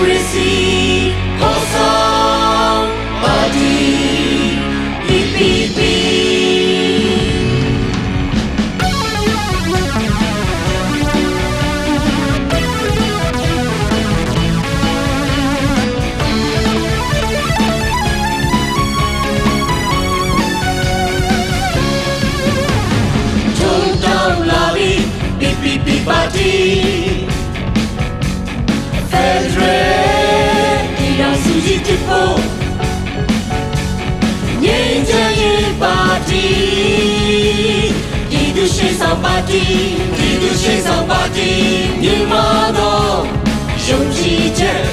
receive awesome body. Beep, beep, beep. Down lobby, beep, beep, beep, body. Federal. beautiful ငြိမ်းချမ်းရေးပါတီဒီသူရှိဆောင်ပါတီဒီသူရှိဆောင်ပါတီမြန်မာတော်ယုံကြည်ချက်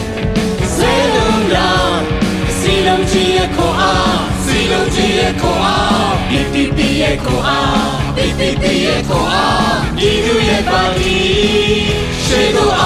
စလုံးလာစီလုံးကြီးရဲ့ခေါ်အားစီလုံးကြီးရဲ့ခေါ်အား PPP ရဲ့ခေါ်အား PPP ရဲ့ခေါ်အားဒီသူရဲ့ပါတီရှိတော့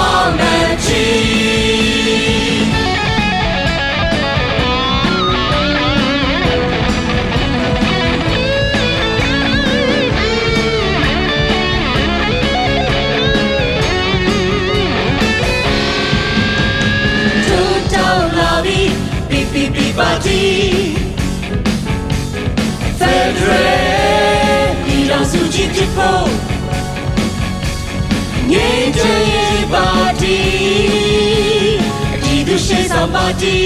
ဆောင်ပါတီ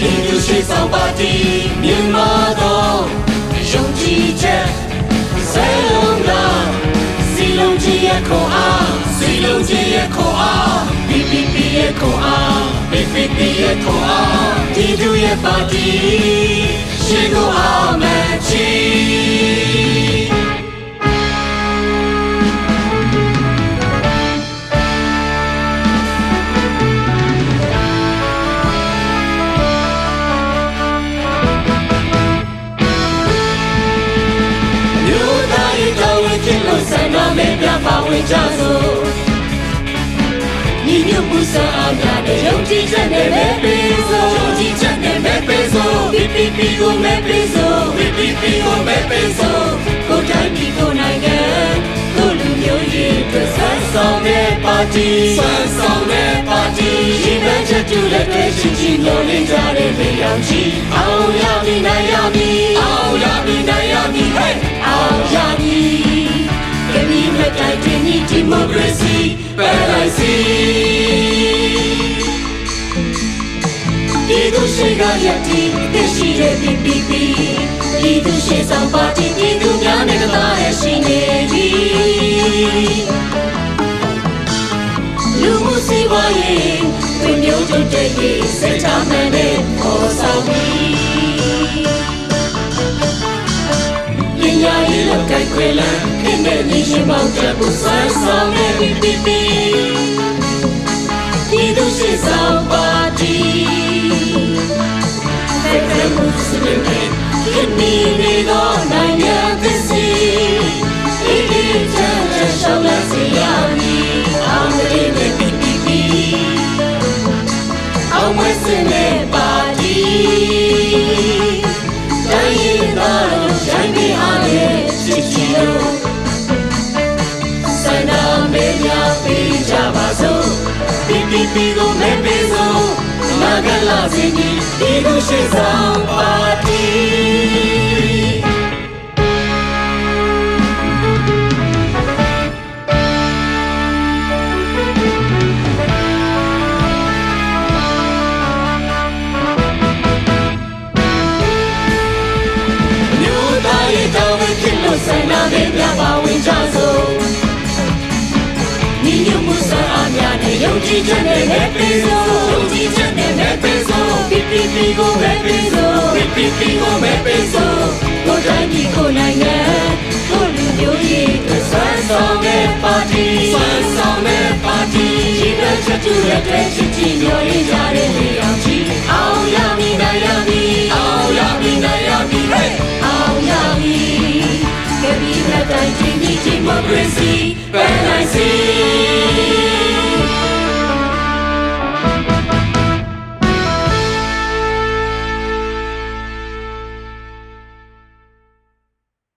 ဒီသူရှိဆောင်ပါတီမြန်မာတော့ယုံကြည်ချက်စေလုံးလားစီလုံးကြီးရဲ့ခေါ်အားစီလုံးကြီးရဲ့ခေါ်အား PPP ရဲ့ခေါ်အား PPP ရဲ့ခေါ်အားဒီသူရဲ့ပါတီရှိကိုအောင်မဲ့ချီ ဆန္ဒမဲ့ပြပါဝင်ကြစို့ညီညွတ်မှုစံအားများတဲ့ယုံကြည်ချက်နဲ့ပဲပေးစို့ယုံကြည်ချက်နဲ့ပဲပေးစို့ PPP ကိုပဲပေးစို့ PPP ကိုပဲပေးစို့ကိုယ်တိုင်းပြည်ကိုနိုင်ငံကိုလူမျိုးရေးအတွက်ဆန်းဆောင်တဲ့ပါတီဆန်းဆောင်တဲ့ပါတီဒီဘက်ချက်တူလက်တွေချင်းချင်းညှို့နေကြတဲ့နေရာကြီးအောင်ရမည်နိုင်ရမည်အောင်ရမည်နိုင်ရမည် hey အောင်ရမည်ကမီးမတိုင်တင် ဒီမိုကရေစီပဲလိုက်စီဒီသူရှိကရည်တည်တရှိတဲ့ PPP ဒီသူရှိဆောင်ပါတီဒီသူများနဲ့ကသားရရှိနေပြီလူမှုစီးပွားရေးဝင်မျိုးတုတ်တဲ့ရေးစက်တာမှန်တဲ့ပေါ်ဆောင်ပြီးပညာ ရေးလောက်ကိုက်ခွေလန်းခင်းတဲ့ညီရှင်ပေါင်းတဲ့ဘူးဆန်းဆောင်တဲ့ PPP ဒီသူရှိဆောင်ပါတီ Federal Muslim League ခင်မီနေသောနိုင်ငံသစ်စီဒီဒီချမ်းချမ်းရှောင်းလက်စီရမည်အောင်မင်းနဲ့ PPP အောင်မစင် PPP ကိုမဲပေးစို့နာဂလာစီဒီဒီလိုရှိဆောင်ပါတီမြို့သားရဲ့တောင်းဝင်ဖြစ်လို့ဆန္ဒနဲ့ပြပါဝင်ကြစို့ညီ ညွတ်မှုစံအားများနဲ့ယုံကြည်ချက်နဲ့ပဲပေးစို့ယုံကြည်ချက်နဲ့ပဲပေးစို့ PPP ကိုပဲပေးစို့ PPP ကိုပဲပေးစို့ကိုယ်တိုင်းပြည်ကိုနိုင်ငံကိုလူမျိုးရေးအတွက်ဆန်းဆောင်တဲ့ပါတီဆန်းဆောင်တဲ့ပါတီဒီဘက်ချက်တူတဲ့တဲ့ချစ်ချီညော်ရင်းကြတဲ့နေရာကြီးအောင်ရမည်နိုင်ရမည်အောင်